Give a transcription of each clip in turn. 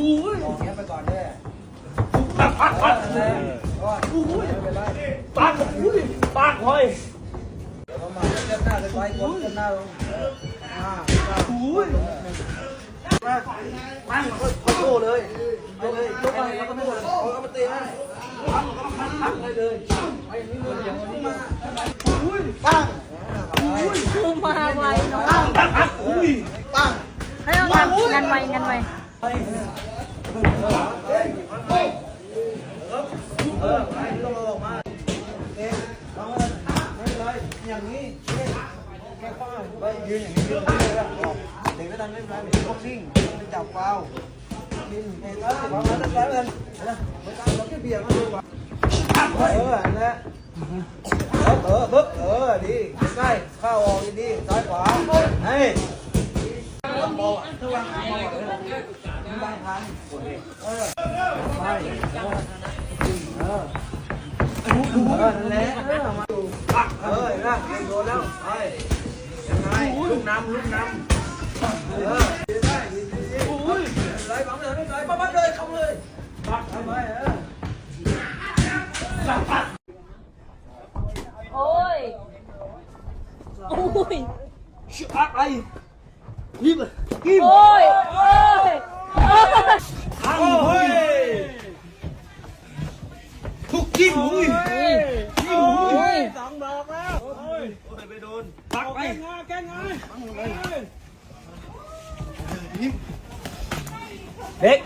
อุ้ยมองเงี้ยไปก่อนเด้อปักปักปักเออก็อุ้ยไม่เป็นไรปักอุ้ยปักเฮ้ยเดี๋ยวมาเลือกหน้าเลยไว้กดเลือกหน้าลงอ่าอุ้ยมาปั้งก็โตเลยไปเลยยกไปแล้วก็ไม่หมดเลยเอาก็มาตีให้ปั้งก็มาปังเลยเลยไปอย่างนี้เลยอย่างนี้มาอุ้ยปั้งคือมาไวเนาะปักปักอุ้ยปั้งให้เรางานงานไวงานไว เออไปต้องออกมาเอ๊ะเอาเลยไม่เป็นไรอย่างนี้แค่ข้อไปยืนอย่างนี้ยืนอย่างนี้เลยออกเด็กไม่ทันไม่เป็นไรเด็กบ็อกซิ่งไปจับเป้ากินเองเออวางไว้ตั้งแต่เงินนะไม่ต้องเราแค่เบียร์ก็ดูว่าเออนั่นแหละเออปึ๊บเออดีใกล้เข้าออกดีซ้ายขวาเฮ้ย มันเออไปเออเออนั่นแหละเออมาดูปักเออเห็นไหมโดนแล้วไปยังไงลูกน้ำลูกน้ำเออดีได้ดีดีอุ้ยไหลบังเลยไหลบังบังเลยเข้าเลยปักทำไมเออโอ้ยโอ้ยชิปักไปยิบยิบโอ้ยโอ้ย ทังเฮ้ยทุกกิ้งอุ้ยกิ้งอุ้ยสองดอกแล้วโอ้ยไปโดนปักไปงาแกงาเด็ก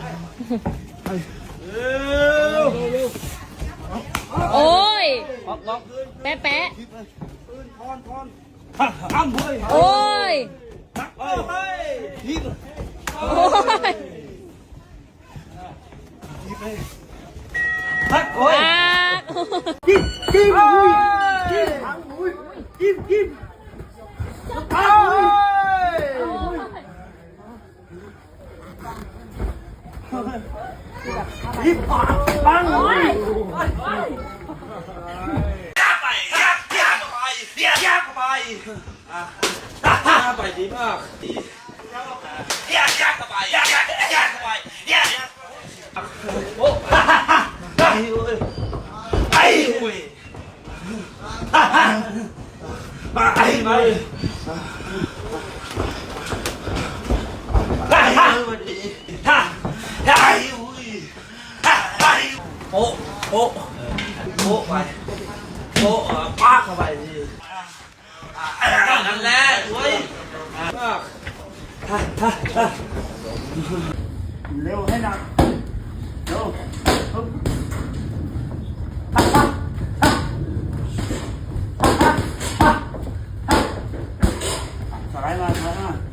โอ้ยล็อกล็อกแปะแปะทอนทอนอ้ำเฮ้ยโอ้ย ปักเฮ้ยยิบโอ้ยปักโอ้ยปากกินกินอุ้ยกินอุ้ยกินกินปักอุ้ยยิบปากปังอุ้ยยักไปยักยักไปยักยักไปอะไปดีมากยักยักไปยักยักยักไปยักยักโอ้ไอ้เว้ยไอ้เว้ยมาไอ้ไปไอ้วันนี้ฮ่าไอ้เว้ยไอ้โป๊ะโป๊ะโป๊ะไป โอ้ป้าเข้าไปสินั่นแหละเว้ย เร็วให้หนักเร็ว สไลด์